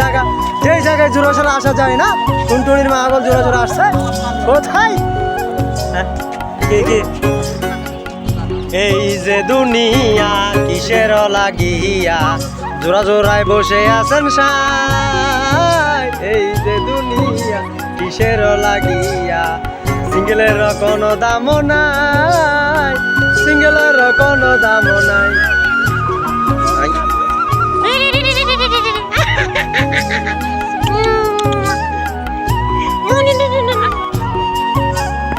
জায়গা যেই জায়গায় আসা না টুনটুনির মা আসছে। হ্যাঁ, এই যে দুনিয়া জোড়ায় বসে আছেন সাই। এই যে দুনিয়া কিসের লাগিয়া? সিঙ্গেলের কোনো দাম নাই সিঙ্গেলের কোনো দাম নাই।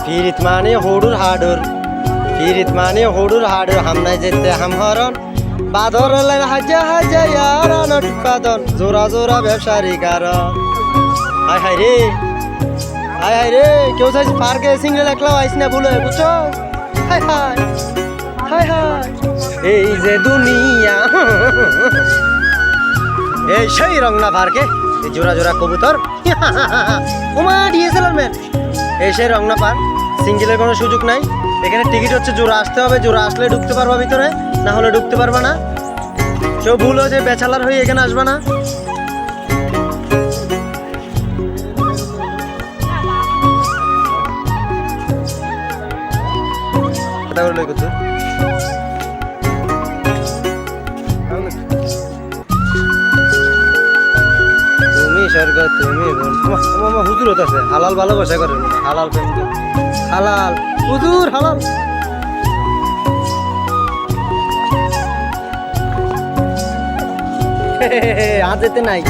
ফিরিত মানে হুডুর হাডুর, ফিরিত মানে হুডুর। হাডুর হামনায় যেতে হাম হরণ, বাদর লাইন হাজা হাজা ইয়ার উৎপাদন। জোড়া জোড়া ব্যবসায়ী কারণ। হায় হায় রে হায় হায় রে। কেউ চাইছ পার্কে সিঙ্গেল একলাও আইস না বলে বুঝছ? এই যে দুনিয়া, এই সেই রংনা পার্কে, এই জোড়া জোড়া কবুতর। ডিএসএলআর ম্যান এই সেই রংনা পার্ক, সিঙ্গেলের কোনো সুযোগ নাই। এখানে টিকিট হচ্ছে জোড়া আসতে হবে, জোড়া আসলে ঢুকতে পারবা ভিতরে, না হলে ঢুকতে পারবা না। কেউ ভুল হয়েছে, বেচালার হয়ে এখানে আসবা না। ভালোবাসা করে প্রেম হালাল। হালাল। নাই।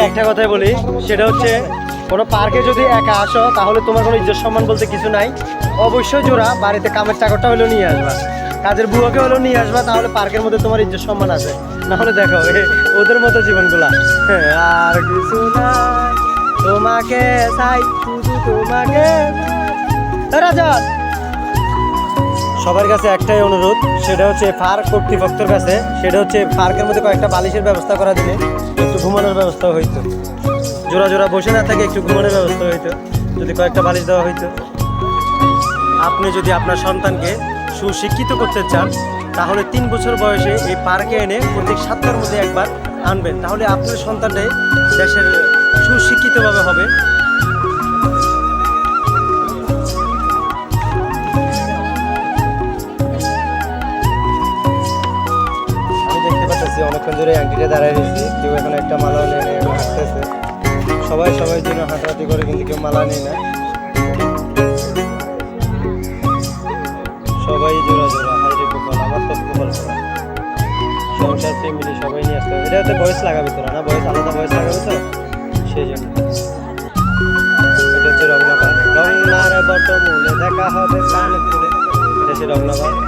একটা কথাই বলি সেটা হচ্ছে কোনো পার্কে যদি একা আসো, তাহলে তোমার কোনো ইজ্জত সম্মান বলতে কিছু নাই। অবশ্যই জোড়া, বাড়িতে কামের চাকরটা হলেও নিয়ে আসবা। কাজের বুয়াকে হলেও নিয়ে আসবা, তাহলে পার্কের মধ্যে তোমার ইজ্জত সম্মান আছে। না হলে দেখো ওদের মতো জীবনগুলা। আর কিছু তোমাকে চাই, শুধু তোমাকে। রাজা! সবার কাছে একটাই অনুরোধ, সেটা হচ্ছে পার্ক কর্তৃপক্ষের কাছে, সেটা হচ্ছে পার্কের মধ্যে কয়েকটা বালিশের ব্যবস্থা করা দিলে একটু ঘুমানোর ব্যবস্থা হইতো। জোড়া জোড়া বসে না থাকে, একটু ঘুমানোর ব্যবস্থা হইতো। যদি কয়েকটা বালিশ দেওয়া হইতো। আপনি যদি আপনার সন্তানকে সুশিক্ষিত করতে চান, তাহলে তিন বছর বয়সে এই পার্কে এনে প্রত্যেক সাতটার মধ্যে একবার আনবেন। তাহলে আপনার সন্তানটাই দেশের সুশিক্ষিতভাবে হবে। আমি দেখতে পাচ্ছি অনেকক্ষণ ধরে আংটিটা দাঁড়ায় রয়েছি। কেউ এখন একটা মালা নিয়ে হাঁটতেছে। সবাই সবাই জন্য হাঁটাহাঁটি করে, কিন্তু কেউ মালা নেই না। সবাই জোড়া জোড়া হাইরে কপাল আমার তো কপাল সংসার ফ্যামিলি সবাই নিয়ে আসতে এটা হচ্ছে বয়স লাগাবে তোরা না? বয়স, আলাদা বয়স লাগাবে তো? সেই জন্য। এটা হচ্ছে রংনা পার্ক রংনার বট মূলে দেখা হবে কান খুলে এটা হচ্ছে রংনা পার্ক